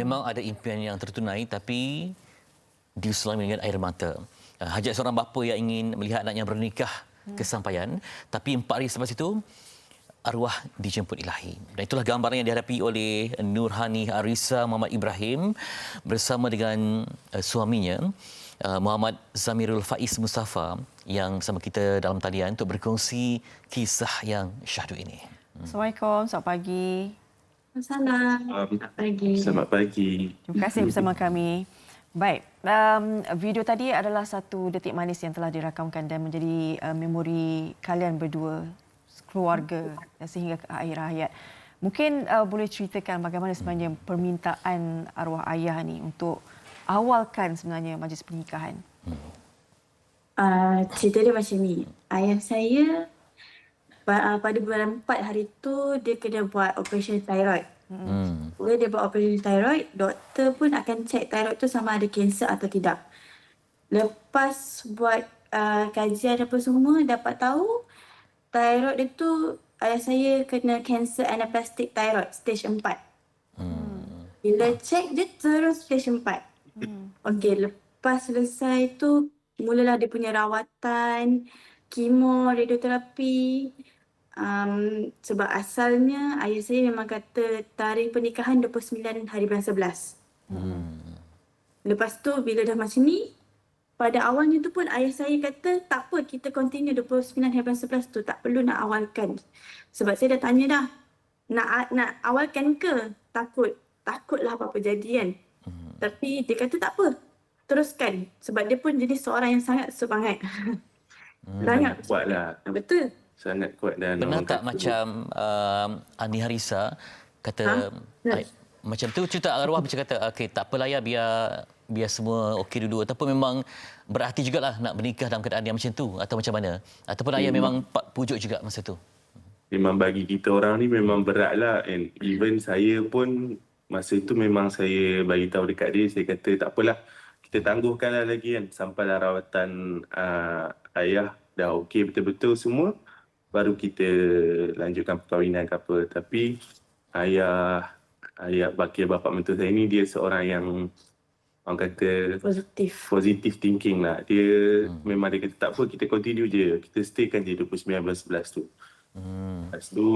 Memang ada impian yang tertunai tapi diselang dengan air mata. Ah, hajat seorang bapa yang ingin melihat anaknya bernikah kesampaian. Tapi empat hari selepas itu, arwah dijemput ilahi. Dan itulah gambaran yang dihadapi oleh Nurhani Arisa Muhammad Ibrahim bersama dengan uh, suaminya uh, Muhammad Zamirul Faiz Mustafa yang sama kita dalam talian untuk berkongsi kisah yang syahdu ini. Assalamualaikum, selamat pagi. Assalamualaikum. Selamat pagi. Selamat pagi. Terima kasih bersama kami. Baik, um, video tadi adalah satu detik manis yang telah dirakamkan dan menjadi uh, memori kalian berdua, keluarga sehingga ke akhir hayat. Mungkin uh, boleh ceritakan bagaimana sebenarnya permintaan arwah ayah ni untuk awalkan sebenarnya majlis pernikahan. Uh, cerita dia macam ni. Ayah saya uh, pada bulan 4 hari tu dia kena buat operation thyroid. Hmm. Bila dia buat operation thyroid, doktor pun akan cek thyroid tu sama ada kanser atau tidak. Lepas buat uh, kajian apa semua dapat tahu thyroid dia tu ayah saya kena kanser anaplastic thyroid stage 4. Hmm. Bila cek dia terus stage 4. Okey, lepas selesai tu mulalah dia punya rawatan, kemo, radioterapi. Um, sebab asalnya ayah saya memang kata tarikh pernikahan 29 hari bulan 11. Hmm. Lepas tu bila dah macam ni, pada awalnya tu pun ayah saya kata tak apa kita continue 29 hari bulan 11 tu tak perlu nak awalkan. Sebab saya dah tanya dah, nak nak awalkan ke? Takut. Takutlah apa-apa jadi kan. Tapi dia kata tak apa. Teruskan. Sebab dia pun jadi seorang yang sangat semangat. Banyak. Kuat lah. Betul. Sangat kuat dan Pernah orang tak macam um, Ani Harisa kata Ha? ai, macam tu cerita arwah macam kata okey tak apalah ya biar biar semua okey dulu. Ataupun memang berarti jugalah nak bernikah dalam keadaan yang macam tu atau macam mana. Ataupun ayah memang pak- pujuk juga masa tu. Memang bagi kita orang ni memang berat lah and even saya pun masa itu memang saya bagi tahu dekat dia saya kata tak apalah kita tangguhkanlah lagi kan sampailah rawatan uh, ayah dah okey betul-betul semua baru kita lanjutkan perkahwinan ke apa tapi ayah ayah bakil bapa mentua saya ni dia seorang yang orang kata Positif. positive thinking lah. Dia hmm. memang dia kata tak apa kita continue je. Kita staykan je 29 bulan 11 tu. hmm. Lepas tu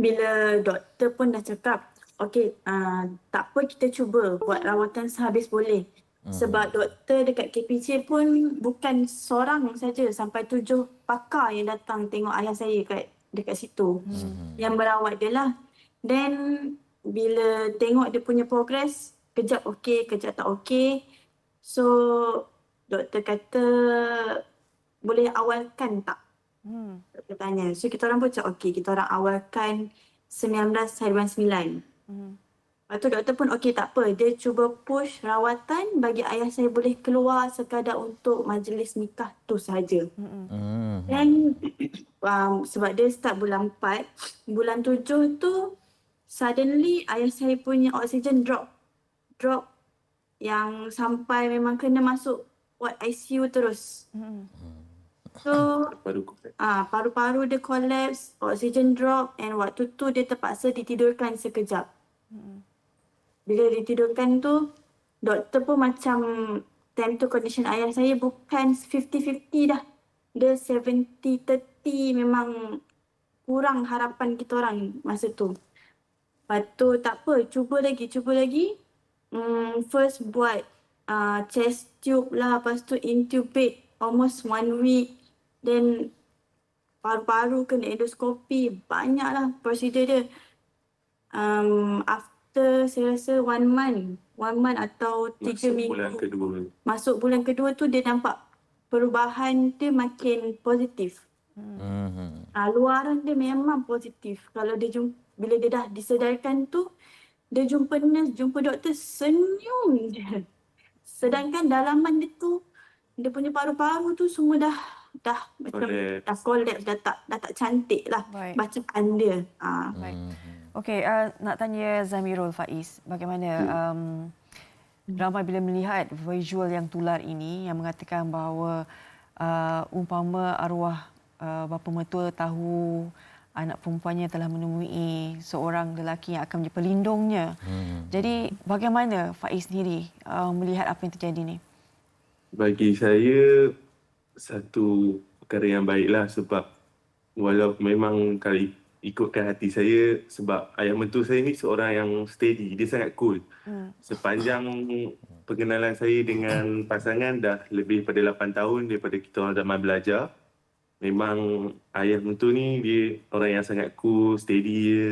Bila doktor pun dah cakap, okey, uh, tak apa kita cuba buat rawatan sehabis boleh. Sebab doktor dekat KPJ pun bukan seorang saja sampai tujuh pakar yang datang tengok ayah saya kat dekat situ. Yang merawat dia lah. Then bila tengok dia punya progress, kejap okey, kejap tak okey. So doktor kata boleh awalkan tak? Hmm. Doktor tanya. So kita orang pun cakap okey, kita orang awalkan 19 hari bulan 9. Hmm. Lepas tu doktor pun okey tak apa. Dia cuba push rawatan bagi ayah saya boleh keluar sekadar untuk majlis nikah tu sahaja. Hmm. Dan um, sebab dia start bulan 4, bulan 7 tu suddenly ayah saya punya oksigen drop. Drop yang sampai memang kena masuk ward ICU terus. Hmm. So Ah, paru-paru dia collapse, oxygen drop and waktu tu dia terpaksa ditidurkan sekejap. Bila ditidurkan tu, doktor pun macam time tu condition ayah saya bukan 50-50 dah. Dia 70-30 memang kurang harapan kita orang masa tu. Lepas tu tak apa, cuba lagi, cuba lagi. Hmm, first buat uh, chest tube lah, lepas tu intubate almost one week. Then paru-paru kena endoskopi, banyaklah prosedur dia. Um, after saya rasa one month, one month atau tiga masuk minggu. bulan kedua. Masuk bulan kedua tu dia nampak perubahan dia makin positif. Hmm. Uh, luaran dia memang positif. Kalau dia jumpa, bila dia dah disedarkan tu, dia jumpa nurse, jumpa doktor, senyum je. Sedangkan dalaman dia tu, dia punya paru-paru tu semua dah dah macam Collapse. dah collapse, dah tak dah tak cantik lah Baik. bacaan dia. Ah. Baik. Okey, uh, nak tanya Zamirul Faiz, bagaimana um, ramai bila melihat visual yang tular ini yang mengatakan bahawa uh, umpama arwah uh, bapa mertua tahu anak perempuannya telah menemui seorang lelaki yang akan menjadi pelindungnya. Hmm. Jadi bagaimana Faiz sendiri uh, melihat apa yang terjadi ni? Bagi saya satu perkara yang baiklah sebab walau memang kalau ikutkan hati saya sebab ayah mentua saya ni seorang yang steady, dia sangat cool. Hmm. Sepanjang pengenalan saya dengan pasangan dah lebih pada 8 tahun daripada kita orang zaman belajar memang ayah mentua ni dia orang yang sangat cool, steady je.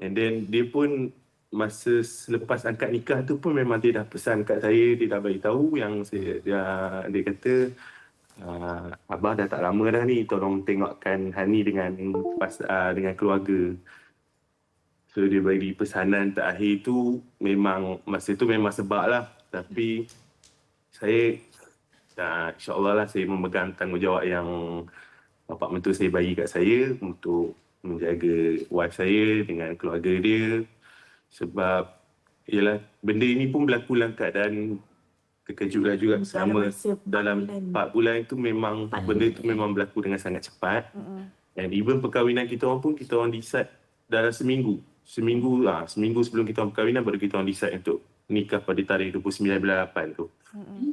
And then dia pun masa selepas angkat nikah tu pun memang dia dah pesan kat saya, dia dah bagi tahu yang saya dia, dia kata uh, abah dah tak lama dah ni tolong tengokkan Hani dengan pas, uh, dengan keluarga. So dia bagi pesanan terakhir tu memang masa tu memang sebab lah. Tapi saya uh, insyaAllah lah saya memegang tanggungjawab yang bapak mentua saya bagi kat saya untuk menjaga wife saya dengan keluarga dia sebab ialah benda ini pun berlaku dalam keadaan terkejutlah juga selama dalam 4 bulan. bulan itu memang 4 benda itu memang berlaku dengan sangat cepat mm-hmm. dan even perkahwinan kita orang pun kita orang decide dalam seminggu seminggu lah seminggu sebelum kita orang perkahwinan baru kita orang decide untuk nikah pada tarikh 29 bulan 8 tu mm-hmm.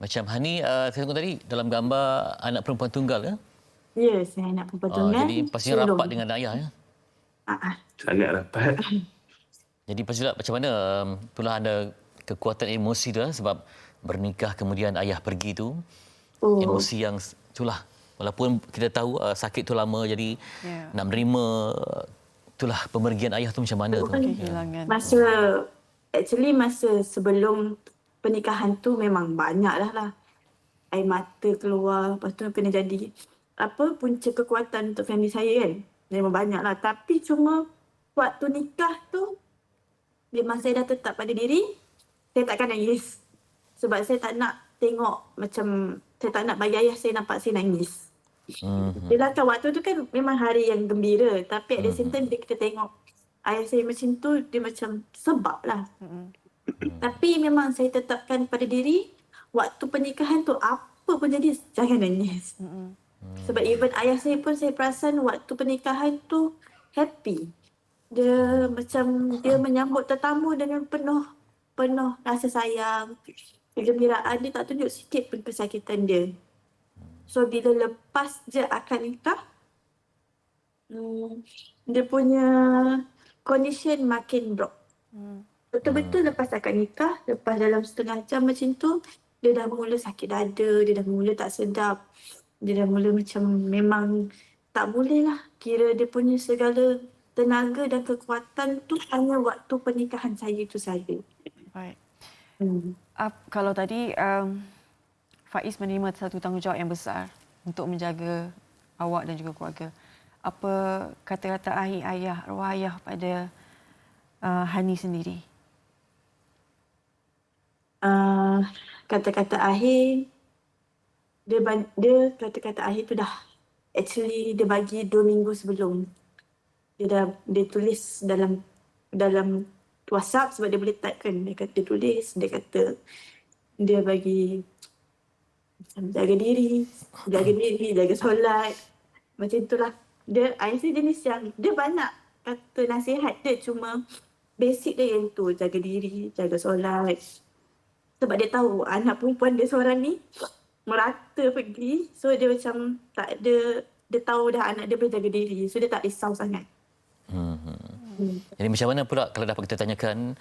Macam Hani, uh, saya tengok tadi dalam gambar anak perempuan tunggal ya? Ya, saya anak perempuan ah, tunggal. Uh, jadi pastinya Selum. rapat dengan ayah ya? Uh-huh. Sangat rapat. Jadi pastilah macam mana um, itulah anda kekuatan emosi tu ya? sebab bernikah kemudian ayah pergi tu. Oh. Emosi yang itulah walaupun kita tahu uh, sakit tu lama jadi yeah. nak menerima uh, itulah pemergian ayah tu macam mana tu. Kehilangan. Masa actually masa sebelum pernikahan tu memang banyak lah lah. Air mata keluar, lepas tu kena jadi apa punca kekuatan untuk family saya kan. Memang banyak lah. Tapi cuma waktu nikah tu, memang saya dah tetap pada diri, saya takkan nangis. Sebab saya tak nak tengok macam, saya tak nak bagi ayah saya nampak saya nangis. Mm-hmm. Dia kan waktu tu kan memang hari yang gembira. Tapi at the same time, dia kita tengok ayah saya macam tu, dia macam sebab lah. Mm-hmm. Tapi memang saya tetapkan pada diri waktu pernikahan tu apa pun jadi jangan nangis. Hmm. Sebab even ayah saya pun saya perasan waktu pernikahan tu happy. Dia macam dia menyambut tetamu dengan penuh penuh rasa sayang. Kegembiraan dia tak tunjuk sikit pun kesakitan dia. So bila lepas je akan nikah, hmm, dia punya condition makin drop. Hmm. Betul-betul lepas akad nikah, lepas dalam setengah jam macam tu, dia dah mula sakit dada, dia dah mula tak sedap. Dia dah mula macam memang tak boleh lah. Kira dia punya segala tenaga dan kekuatan tu hanya waktu pernikahan saya tu saja. Baik. Hmm. Uh, kalau tadi um, Faiz menerima satu tanggungjawab yang besar untuk menjaga awak dan juga keluarga. Apa kata-kata akhir ayah, arwah ayah pada uh, Hani sendiri? uh, kata-kata akhir dia dia kata-kata akhir tu dah actually dia bagi dua minggu sebelum dia dah dia tulis dalam dalam WhatsApp sebab dia boleh type kan dia kata tulis dia kata dia bagi jaga diri jaga diri jaga solat. Macam itulah. Dia IC jenis yang dia banyak kata nasihat. Dia cuma basic dia yang tu. Jaga diri jaga solat. Sebab dia tahu anak perempuan dia seorang ni merata pergi. So dia macam tak ada dia tahu dah anak dia boleh jaga diri. So dia tak risau sangat. Hmm. Hmm. jadi macam mana pula kalau dapat kita tanyakan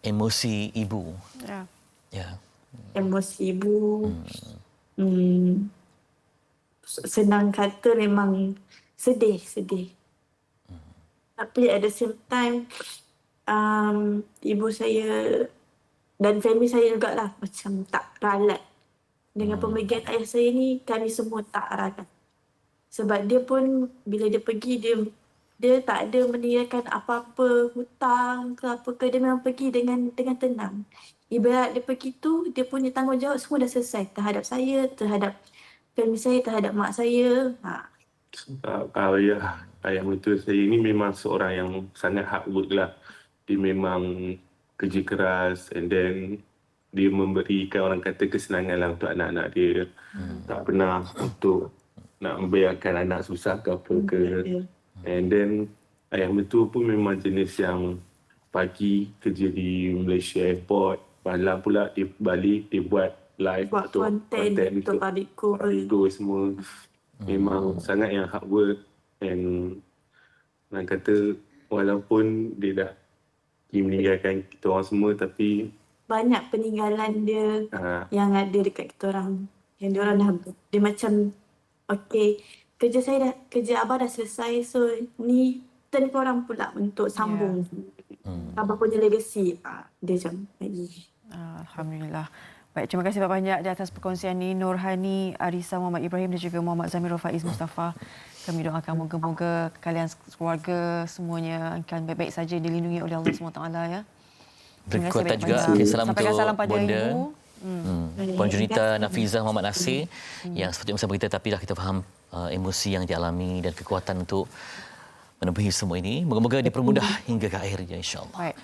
emosi ibu ya ya emosi ibu hmm. Hmm. senang kata memang sedih sedih hmm. tapi at the same time um, ibu saya dan family saya juga lah macam tak ralat. Dengan hmm. pemergian ayah saya ni kami semua tak ralat. Sebab dia pun bila dia pergi dia dia tak ada meninggalkan apa-apa hutang ke apa ke dia memang pergi dengan dengan tenang. Ibarat dia pergi tu dia punya tanggungjawab semua dah selesai terhadap saya, terhadap family saya, terhadap mak saya. Ha. Uh, ayah, ayah mentua saya ni memang seorang yang sangat hard work lah. Dia memang kerja keras and then dia memberikan orang kata kesenangan lah untuk anak-anak dia. Hmm. Tak pernah untuk nak membiarkan anak susah ke apa ke. Ya. And then ayah mentua pun memang jenis yang pagi kerja di Malaysia Airport, malam pula dia balik dia buat live Buat konten untuk Babiko. Babiko semua. Memang sangat yang hard work and nak kata walaupun dia dah meninggalkan kita orang semua tapi Banyak peninggalan dia uh, yang ada dekat kita orang. Yang dia orang dah, dia macam, okay, kerja saya dah, kerja Abah dah selesai, so ni turn korang pula untuk sambung. Hmm. Abah punya legacy. Ah, dia macam lagi. Alhamdulillah. Baik, terima kasih banyak di atas perkongsian ini. Nurhani, Arisa, Muhammad Ibrahim dan juga Muhammad Zamir Faiz Mustafa. Kami doakan moga-moga kalian keluarga semuanya akan baik-baik saja dilindungi oleh Allah SWT ya. Terima kasih Berkekuatan juga. banyak-banyak. Okay, salam Sampaikan untuk salam pada bonda. ibu. Hmm. Puan Junita Nafizah Muhammad Nasir yang sepatutnya bersama kita tapi dah kita faham uh, emosi yang dialami dan kekuatan untuk menempuhi semua ini. Moga-moga dipermudah hingga ke akhirnya insya-Allah. Baik.